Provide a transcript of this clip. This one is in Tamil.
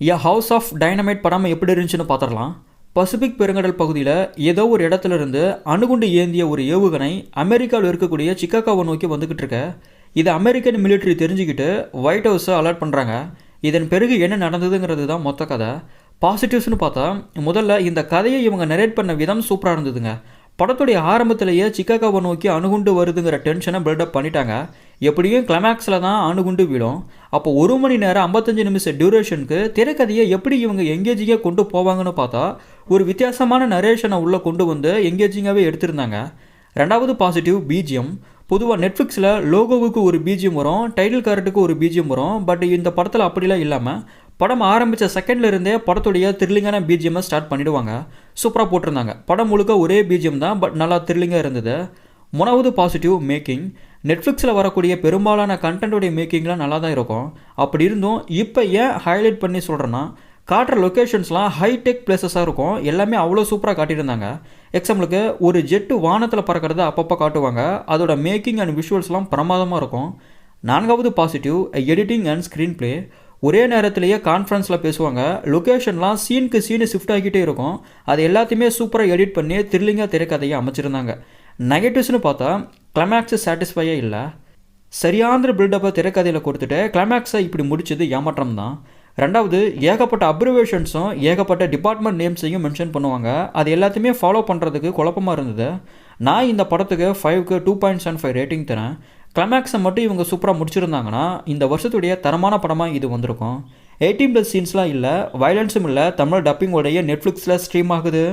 எ ஹவுஸ் ஆஃப் டைனமைட் படம் எப்படி இருந்துச்சுன்னு பார்த்துடலாம் பசிபிக் பெருங்கடல் பகுதியில் ஏதோ ஒரு இடத்துல இருந்து அணுகுண்டு ஏந்திய ஒரு ஏவுகணை அமெரிக்காவில் இருக்கக்கூடிய சிக்காகோவை நோக்கி வந்துக்கிட்டு இருக்க. இதை அமெரிக்கன் மிலிட்ரி தெரிஞ்சுக்கிட்டு ஒயிட் ஹவுஸை அலர்ட் பண்ணுறாங்க இதன் பிறகு என்ன நடந்ததுங்கிறது தான் மொத்த கதை. பாசிட்டிவ்ஸ்னு பார்த்தா முதல்ல இந்த கதையை இவங்க நரேட் பண்ண விதம் சூப்பராக இருந்ததுங்க. படத்துடைய ஆரம்பத்திலேயே சிக்காகோவை நோக்கி அணுகுண்டு வருதுங்கிற டென்ஷனை பில்டப் பண்ணிட்டாங்க. எப்படியும் கிளைமேக்ஸில் தான் அணுகுண்டு விழும். அப்போ ஒரு மணி நேரம் ஐம்பத்தஞ்சு நிமிஷம் டியூரேஷனுக்கு திரைக்கதையை எப்படி இவங்க எங்கேஜிங்காக கொண்டு போவாங்கன்னு பார்த்தா ஒரு வித்தியாசமான நரேஷனை உள்ளே கொண்டு வந்து எங்கேஜிங்காகவே எடுத்திருந்தாங்க. ரெண்டாவது பாசிட்டிவ் பிஜிஎம் பொதுவாக நெட்ஃப்ளிக்ஸில் லோகோவுக்கு ஒரு பிஜிஎம் வரும் டைட்டில் கார்டுக்கு ஒரு பிஜிஎம் வரும் பட் இந்த படத்தில் அப்படிலாம் இல்லாமல் படம் ஆரம்பித்த செகண்ட்ல இருந்தே படத்துடைய த்ரில்லிங்கான பிஜிஎம்மை ஸ்டார்ட் பண்ணிடுவாங்க. சூப்பராக போட்டிருந்தாங்க. படம் முழுக்க ஒரே பிஜிஎம் தான் பட் நல்லா த்ரில்லிங்காக இருந்தது. மூணாவது பாசிட்டிவ் மேக்கிங் நெட்ஃப்ளிக்ஸில் வரக்கூடிய பெரும்பாலான கண்டென்ட்டுடைய மேக்கிங்லாம் நல்லா தான் இருக்கும். அப்படி இருந்தும் இப்போ ஏன் ஹைலைட் பண்ணி சொல்கிறேன்னா காட்டுற லொக்கேஷன்ஸ்லாம் ஹைடெக் பிளேசஸாக இருக்கும். எல்லாமே அவ்வளோ சூப்பராக காட்டியிருந்தாங்க. எக்ஸாம்பிளுக்கு ஒரு ஜெட்டு வானத்தில் பறக்கிறத அப்பப்போ காட்டுவாங்க. அதோட மேக்கிங் அண்ட் விஷுவல்ஸ்லாம் பிரமாதமாக இருக்கும். நான்காவது positive editing and screen play ஒரே நேரத்திலேயே கான்ஃபரன்ஸில் பேசுவாங்க. லொக்கேஷன்லாம் சீனுக்கு சீனு ஷிஃப்ட் ஆகிட்டே இருக்கும். அது எல்லாத்தையுமே சூப்பராக எடிட் பண்ணி த்ரில்லிங்காக திரைக்கதையை அமைச்சிருந்தாங்க. நெகட்டிவ்ஸ்னு பார்த்தா கிளைமேக்ஸ் சாட்டிஸ்ஃபையே இல்லை. சரியான பில்டப்பை திரைக்கதையில் கொடுத்துட்டு கிளைமேக்ஸை இப்படி முடிச்சது ஏமாற்றம் தான் ரெண்டாவது ஏகப்பட்ட அப்ரிவேஷன்ஸும் ஏகப்பட்ட டிபார்ட்மெண்ட் நேம்ஸையும் மென்ஷன் பண்ணுவாங்க. அது எல்லாத்தையுமே ஃபாலோ பண்ணுறதுக்கு குழப்பமாக இருந்தது. நான் இந்த படத்துக்கு ஃபைவ்க்கு two point seven five rating தரேன். கிளைமேக்ஸை மட்டும் இவங்க சூப்பராக முடிச்சிருந்தாங்கன்னா இந்த வருஷத்துடைய தரமான படமாக இது வந்திருக்கும். எயிட்டீன் ப்ளஸ் சீன்ஸ்லாம் இல்லை வயலன்ஸும் இல்லை தமிழ் டப்பிங்கோடைய நெட்ஃப்ளிக்ஸில் ஸ்ட்ரீம் ஆகுது.